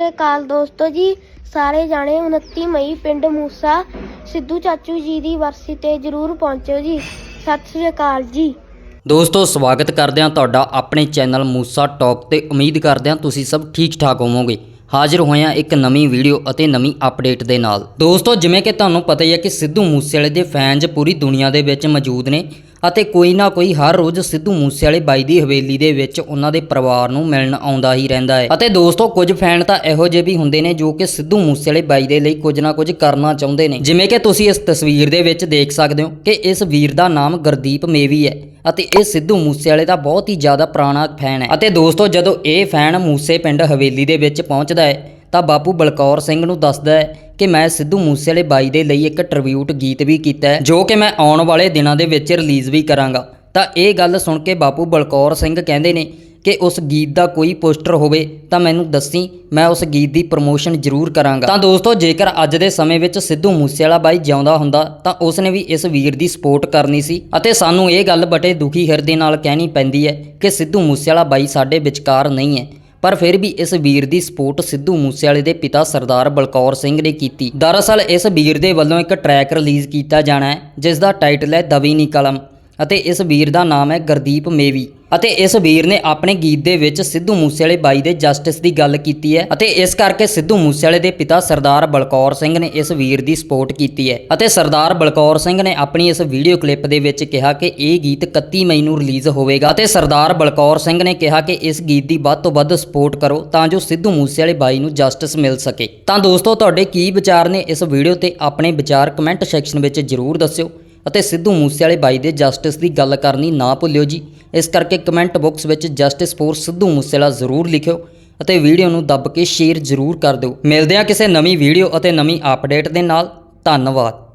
ਸਤਿ ਸ਼੍ਰੀ ਦੋਸਤੋ ਜੀ, ਸਾਰੇ ਜਾਣੇ 29 ਮਈ ਪਿੰਡ ਮੂਸਾ, ਸਿੱਧੂ ਚਾਚੂ ਜੀ ਦੀ ਵਰਸੀ ਤੇ ਜਰੂਰ ਪਹੁੰਚਿਓ ਜੀ। ਸਤਿ ਸ਼੍ਰੀ ਅਕਾਲ ਜੀ। ਦੋਸਤੋ, ਸਵਾਗਤ ਕਰਦੇ ਹਾਂ ਤੁਹਾਡਾ ਆਪਣੇ ਚੈਨਲ ਮੂਸਾ ਟਾਕ ਤੇ ਉਮੀਦ ਕਰਦੇ ਹਾਂ ਤੁਸੀਂ ਸਭ ਠੀਕ ਠਾਕ ਹੋਵੋਗੇ। ਹਾਜ਼ਰ ਹੋਏ ਹਾਂ ਇੱਕ ਨਵੀਂ ਵੀਡੀਓ ਅਤੇ ਨਵੀਂ ਅਪਡੇਟ ਦੇ ਨਾਲ। ਦੋਸਤੋ, ਜਿਵੇਂ ਕਿ ਤੁਹਾਨੂੰ ਪਤਾ ਹੀ ਹੈ ਕਿ ਸਿੱਧੂ ਮੂਸੇਵਾਲੇ ਦੇ ਫੈਨਸ ਪੂਰੀ ਦੁਨੀਆ ਦੇ ਵਿੱਚ ਮੌਜੂਦ ਨੇ। ਅਤੇ ਕੋਈ ਨਾ ਕੋਈ ਹਰ ਰੋਜ਼ ਸਿੱਧੂ ਮੂਸੇਵਾਲੇ ਬਾਈ ਦੀ ਹਵੇਲੀ ਦੇ ਵਿੱਚ ਉਹਨਾਂ ਦੇ ਪਰਿਵਾਰ ਨੂੰ ਮਿਲਣ ਆਉਂਦਾ ਹੀ ਰਹਿੰਦਾ ਹੈ। ਅਤੇ ਦੋਸਤੋ, ਕੁਝ ਫੈਨ ਤਾਂ ਇਹੋ ਜਿਹੇ ਵੀ ਹੁੰਦੇ ਨੇ ਜੋ ਕਿ ਸਿੱਧੂ ਮੂਸੇਵਾਲੇ ਬਾਈ ਦੇ ਲਈ ਕੁਝ ਨਾ ਕੁਝ ਕਰਨਾ ਚਾਹੁੰਦੇ ਨੇ। ਜਿਵੇਂ ਕਿ ਤੁਸੀਂ ਇਸ ਤਸਵੀਰ ਦੇ ਵਿੱਚ ਦੇਖ ਸਕਦੇ ਹੋ ਕਿ ਇਸ ਵੀਰ ਦਾ ਨਾਮ ਗੁਰਦੀਪ ਮੇਵੀ ਹੈ ਅਤੇ ਇਹ ਸਿੱਧੂ ਮੂਸੇਵਾਲੇ ਦਾ ਬਹੁਤ ਹੀ ਜ਼ਿਆਦਾ ਪੁਰਾਣਾ ਫੈਨ ਹੈ। ਅਤੇ ਦੋਸਤੋ, ਜਦੋਂ ਇਹ ਫੈਨ ਮੂਸੇ ਪਿੰਡ ਹਵੇਲੀ ਦੇ ਵਿੱਚ ਪਹੁੰਚਦਾ ਹੈ ਤਾਂ ਬਾਪੂ ਬਲਕੌਰ ਸਿੰਘ ਨੂੰ ਦੱਸਦਾ ਹੈ ਕਿ ਮੈਂ ਸਿੱਧੂ ਮੂਸੇਵਾਲੇ ਬਾਈ ਦੇ ਲਈ ਇੱਕ ਟ੍ਰਿਬਿਊਟ ਗੀਤ ਵੀ ਕੀਤਾ ਹੈ, ਜੋ ਕਿ ਮੈਂ ਆਉਣ ਵਾਲੇ ਦਿਨਾਂ ਦੇ ਵਿੱਚ ਰਿਲੀਜ਼ ਵੀ ਕਰਾਂਗਾ। ਤਾਂ ਇਹ ਗੱਲ ਸੁਣ ਕੇ ਬਾਪੂ ਬਲਕੌਰ ਸਿੰਘ ਕਹਿੰਦੇ ਨੇ ਕਿ ਉਸ ਗੀਤ ਦਾ ਕੋਈ ਪੋਸਟਰ ਹੋਵੇ ਤਾਂ ਮੈਨੂੰ ਦੱਸੀ, ਮੈਂ ਉਸ ਗੀਤ ਦੀ ਪ੍ਰਮੋਸ਼ਨ ਜ਼ਰੂਰ ਕਰਾਂਗਾ। ਤਾਂ ਦੋਸਤੋ, ਜੇਕਰ ਅੱਜ ਦੇ ਸਮੇਂ ਵਿੱਚ ਸਿੱਧੂ ਮੂਸੇਵਾਲਾ ਬਾਈ ਜਿਉਂਦਾ ਹੁੰਦਾ, ਤਾਂ ਉਸ ਨੇ ਵੀ ਇਸ ਵੀਰ ਦੀ ਸਪੋਰਟ ਕਰਨੀ ਸੀ ਅਤੇ ਸਾਨੂੰ ਇਹ ਗੱਲ ਬਟੇ ਦੁਖੀ ਹਿਰਦੇ ਨਾਲ ਕਹਿਣੀ ਪੈਂਦੀ ਹੈ ਕਿ ਸਿੱਧੂ ਮੂਸੇਵਾਲਾ ਬਾਈ ਸਾਡੇ ਵਿਚਕਾਰ ਨਹੀਂ ਹੈ। ਪਰ ਫਿਰ ਵੀ ਇਸ ਵੀਰ ਦੀ ਸਪੋਰਟ ਸਿੱਧੂ ਮੂਸੇਵਾਲੇ ਦੇ ਪਿਤਾ ਸਰਦਾਰ ਬਲਕੌਰ ਸਿੰਘ ਨੇ ਕੀਤੀ। ਦਰਅਸਲ ਇਸ ਵੀਰ ਦੇ ਵੱਲੋਂ ਇੱਕ ਟਰੈਕ ਰਿਲੀਜ਼ ਕੀਤਾ ਜਾਣਾ ਹੈ ਜਿਸ ਦਾ ਟਾਈਟਲ ਹੈ ਦਵੀ ਨੀ ਕਲਮ ਅਤੇ ਇਸ ਵੀਰ ਦਾ ਨਾਮ ਹੈ ਗੁਰਦੀਪ ਮੇਵੀ। ਅਤੇ ਇਸ ਵੀਰ ਨੇ ਆਪਣੇ ਗੀਤ ਦੇ ਵਿੱਚ ਸਿੱਧੂ ਮੂਸੇਵਾਲੇ ਬਾਈ ਦੇ ਜਸਟਿਸ ਦੀ ਗੱਲ ਕੀਤੀ ਹੈ ਅਤੇ ਇਸ ਕਰਕੇ ਸਿੱਧੂ ਮੂਸੇਵਾਲੇ ਦੇ ਪਿਤਾ ਸਰਦਾਰ ਬਲਕੌਰ ਸਿੰਘ ਨੇ ਇਸ ਵੀਰ ਦੀ ਸਪੋਰਟ ਕੀਤੀ ਹੈ ਅਤੇ ਸਰਦਾਰ ਬਲਕੌਰ ਸਿੰਘ ਨੇ ਆਪਣੀ ਇਸ ਵੀਡੀਓ ਕਲਿੱਪ ਦੇ ਵਿੱਚ ਕਿਹਾ ਕਿ ਇਹ ਗੀਤ 31 ਮਈ ਨੂੰ ਰਿਲੀਜ਼ ਹੋਵੇਗਾ ਅਤੇ ਸਰਦਾਰ ਬਲਕੌਰ ਸਿੰਘ ਨੇ ਕਿਹਾ ਕਿ ਇਸ ਗੀਤ ਦੀ ਵੱਧ ਤੋਂ ਵੱਧ ਸਪੋਰਟ ਕਰੋ ਤਾਂ ਜੋ ਸਿੱਧੂ ਮੂਸੇਵਾਲੇ ਬਾਈ ਨੂੰ ਜਸਟਿਸ ਮਿਲ ਸਕੇ। ਤਾਂ ਦੋਸਤੋ, ਤੁਹਾਡੇ ਕੀ ਵਿਚਾਰ ਨੇ ਇਸ ਵੀਡੀਓ ਤੇ ਆਪਣੇ ਵਿਚਾਰ ਕਮੈਂਟ ਸੈਕਸ਼ਨ ਵਿੱਚ ਜ਼ਰੂਰ ਦੱਸਿਓ। ਅਤੇ ਸਿੱਧੂ ਮੂਸੇਵਾਲੇ ਬਾਈ ਦੇ ਜਸਟਿਸ ਦੀ ਗੱਲ ਕਰਨੀ ਨਾ ਭੁੱਲਿਓ ਜੀ। ਇਸ ਕਰਕੇ ਕਮੈਂਟ ਬਾਕਸ ਵਿੱਚ ਜਸਟਿਸ ਫੋਰ ਸਿੱਧੂ ਮੂਸੇਵਾਲਾ ਜ਼ਰੂਰ ਲਿਖਿਓ ਅਤੇ ਵੀਡੀਓ ਨੂੰ ਦੱਬ ਕੇ ਸ਼ੇਅਰ ਜ਼ਰੂਰ ਕਰ ਦਿਓ। ਮਿਲਦੇ ਹਾਂ ਕਿਸੇ ਨਵੀਂ ਵੀਡੀਓ ਅਤੇ ਨਵੀਂ ਅਪਡੇਟ ਦੇ ਨਾਲ। ਧੰਨਵਾਦ।